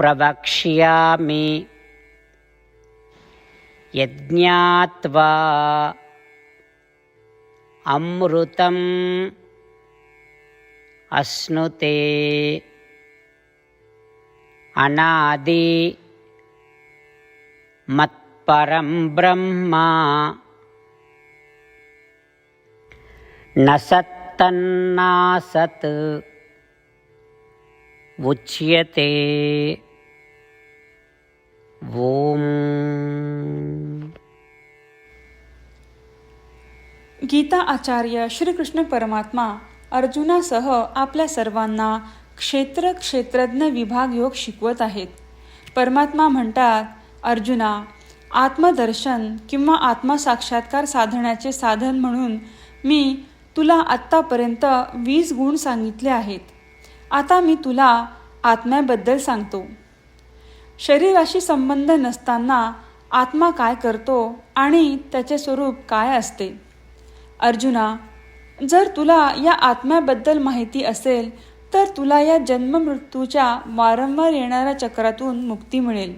ప్రవక్ష్యామి. యజ్ఞాత్వా అమృతం అశ్నుతే. అనాది మత్పరం బ్రహ్మ. నసత్తన్నాసత్. ఉచ్యతే. गीता आचार्य श्रीकृष्ण परमात्मा अर्जुनासह आपल्या सर्वांना क्षेत्र क्षेत्रज्ञ विभाग योग शिकवत आहेत. परमात्मा म्हणतात अर्जुना आत्मदर्शन किंवा आत्मसाक्षात्कार साधण्याचे साधन म्हणून मी तुला आत्तापर्यंत वीस गुण सांगितले आहेत. आता मी तुला आत्म्याबद्दल सांगतो. शरीराशी संबंध नसताना आत्मा काय करतो आणि त्याचे स्वरूप काय असते? अर्जुना जर तुला या आत्म्याबद्दल माहिती असेल तर तुला या जन्ममृत्यूच्या वारंवार येणाऱ्या चक्रातून मुक्ती मिळेल.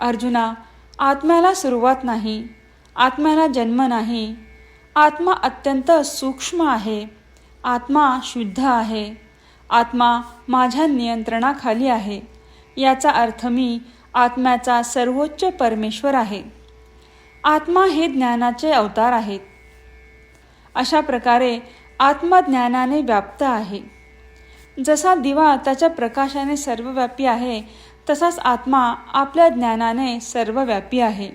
अर्जुना आत्म्याला सुरुवात नाही आत्म्याला जन्म नाही. आत्मा अत्यंत सूक्ष्म आहे आत्मा शुद्ध आहे आत्मा माझ्या नियंत्रणाखाली आहे. याचा अर्थ मी आत्म्याचा सर्वोच्च परमेश्वर आहे. आत्मा हे ज्ञानाचे अवतार आहेत. अशा प्रकारे आत्मा ज्ञानाने व्याप्त आहे. जसा दिवा त्याच्या प्रकाशाने सर्वव्यापी आहे तसाच आत्मा आपल्या ज्ञानाने सर्वव्यापी आहे.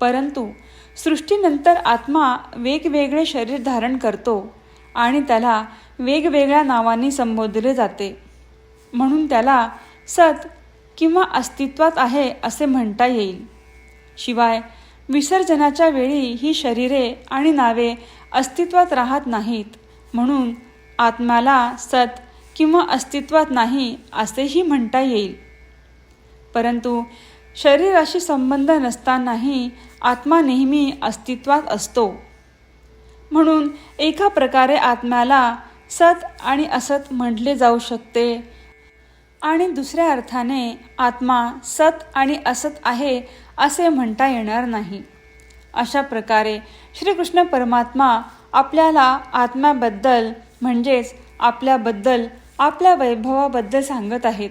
परंतु सृष्टीनंतर आत्मा वेगवेगळे शरीर धारण करतो आणि त्याला वेगवेगळ्या नावांनी संबोधले जाते. म्हणून त्याला सत किंवा अस्तित्वात आहे असे म्हणता येईल. शिवाय विसर्जनाच्या वेळी ही शरीरे आणि नावे अस्तित्वात राहत नाहीत. म्हणून आत्म्याला सत किंवा अस्तित्वात नाही असेही म्हणता येईल. परंतु शरीराशी संबंध नसतानाही आत्मा नेहमी अस्तित्वात असतो. म्हणून एका प्रकारे आत्म्याला सत आणि असत म्हटले जाऊ शकते आणि दुसऱ्या अर्थाने आत्मा सत आणि असत आहे असे म्हणता येणार नाही. अशा प्रकारे श्रीकृष्ण परमात्मा आपल्याला आत्म्याबद्दल म्हणजेच आपल्याबद्दल आपल्या वैभवाबद्दल सांगत आहेत.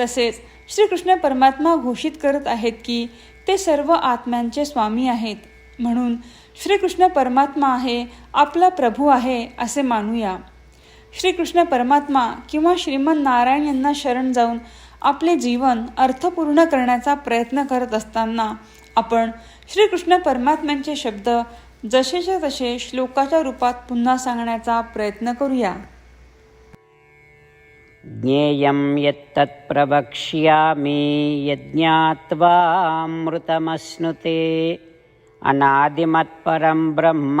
तसेच श्रीकृष्ण परमात्मा घोषित करत आहेत की ते सर्व आत्म्यांचे स्वामी आहेत. म्हणून श्रीकृष्ण परमात्मा आहे आपला प्रभू आहे असे मानूया. श्रीकृष्ण परमात्मा किंवा श्रीमन नारायण यांना शरण जाऊन आपले जीवन अर्थपूर्ण करण्याचा प्रयत्न करत असताना आपण श्रीकृष्ण परमात्म्यांचे शब्द जसेच्या तसे श्लोकाच्या रूपात पुन्हा सांगण्याचा प्रयत्न करूया. ज्ञेयं यत्तत् प्रवक्ष्यामि यज्ञात्वा अमृतमश्नुते अनादिमत्परं ब्रह्म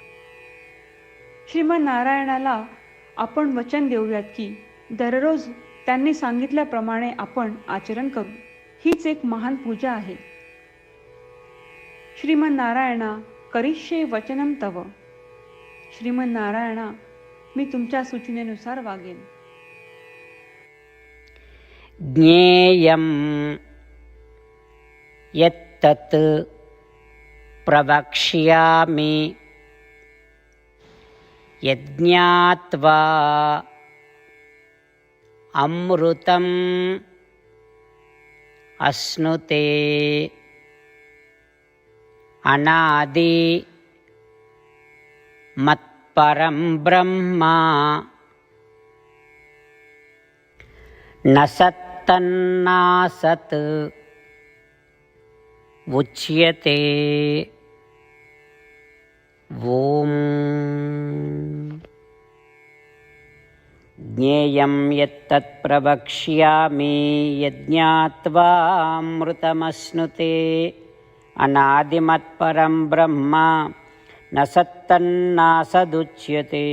श्रीमन नारायणाला आपण वचन देऊयात की दररोज त्यांनी सांगितल्याप्रमाणे आपण आचरण करू. हीच एक महान पूजा आहे. श्रीमन नारायणा करिष्ये वचनम तव. श्रीमन नारायणा मी तुमच्या सूचनेनुसार वागेन. ज्ञेयं यत्तत् प्रवक्ष्यामि యజ్ఞాత్వా. అమృతం అశ్నుతే. అనాది మత్పరం బ్రహ్మ. నసత్తన్నాసత్. ఉచ్యతే. ॐ ज्ञेयं यत्तत् प्रवक्ष्यामि यज्ञात्वामृतमश्नुते अनादिमत्परं ब्रह्म न सत्तन्नासदुच्यते